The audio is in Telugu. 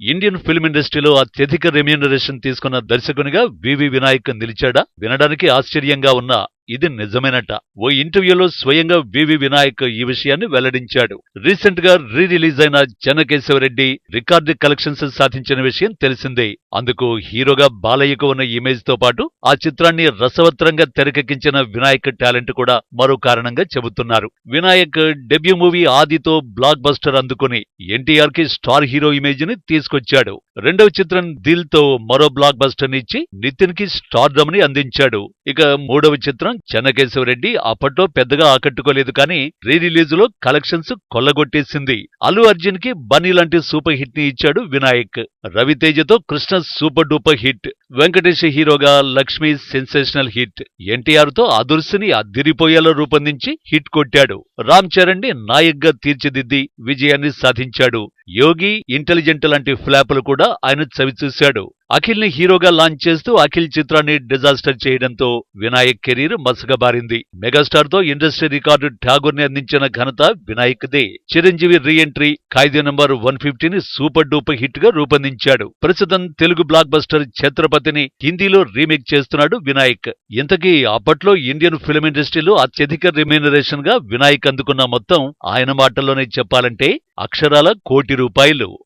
ఇండియన్ ఫిల్మ్ ఇండస్ట్రీలో అత్యధిక రెమ్యూనరేషన్ తీసుకున్న దర్శకునిగా వివి వినాయక్ నిలిచాడా? వినడానికి ఆశ్చర్యంగా ఉన్నా ఇది నిజమేనట. ఓ ఇంటర్వ్యూలో స్వయంగా వివి వినాయక్ ఈ విషయాన్ని వెల్లడించాడు. రీసెంట్గా రీ రిలీజ్ అయిన చెన్నకేశవరెడ్డి రికార్డు కలెక్షన్స్ సాధించిన విషయం తెలిసిందే. అందుకు హీరోగా బాలయ్యకు ఉన్న ఇమేజ్తో పాటు ఆ చిత్రాన్ని రసవత్రంగా తెరకెక్కించిన వినాయక్ టాలెంట్ కూడా మరో కారణంగా చెబుతున్నారు. వినాయక్ డెబ్యూ మూవీ ఆదితో బ్లాక్ బస్టర్ అందుకుని ఎన్టీఆర్కి స్టార్ హీరో ఇమేజ్ని తీసుకొచ్చాడు. రెండవ చిత్రం దిల్తో మరో బ్లాక్ బస్టర్ నిచ్చి నితిన్కి స్టార్ని అందించాడు. ఇక మూడవ చిత్రం చెన్నకేశవరెడ్డి అప్పట్లో పెద్దగా ఆకట్టుకోలేదు కానీ రీ రిలీజ్లో కలెక్షన్స్ కొల్లగొట్టేసింది. అల్లు అర్జున్కి బన్నీ లాంటి సూపర్ హిట్ని ఇచ్చాడు Vinayak. రవితేజతో Krishna super duper hit. Venkatesh హీరోగా లక్ష్మి సెన్సేషనల్ హిట్. ఎన్టీఆర్తో అదుర్సిని అద్దిరిపోయేలా రూపొందించి హిట్ కొట్టాడు. రామ్ చరణ్ని నాయక్గా తీర్చిదిద్ది విజయాన్ని సాధించాడు. యోగి ఇంటెలిజెంట్ లాంటి ఫ్లాపులు కూడా ఆయన చవిచూశాడు. అఖిల్ని హీరోగా లాంచ్ చేస్తూ అఖిల్ చిత్రాన్ని డిజాస్టర్ చేయడంతో వినాయక్ కెరీర్ మసగబారింది మెగాస్టార్తో ఇండస్ట్రీ రికార్డు ఠాగూర్ని అందించిన ఘనత Vinayak they Chiranjeevi reentry Khaidi number one ఫిఫ్టీని super duper హిట్గా రూపొందించాడు. ప్రస్తుతం తెలుగు బ్లాక్ బస్టర్ ఛత్రపతిని హిందీలో రీమేక్ చేస్తున్నాడు వినాయక్. ఇంతకీ అప్పట్లో ఇండియన్ ఫిల్మ్ ఇండస్ట్రీలో అత్యధిక రిమ్యూనరేషన్గా వినాయక్ అందుకున్న మొత్తం ఆయన మాటల్లోనే చెప్పాలంటే అక్షరాల కోటి రూపాయలు.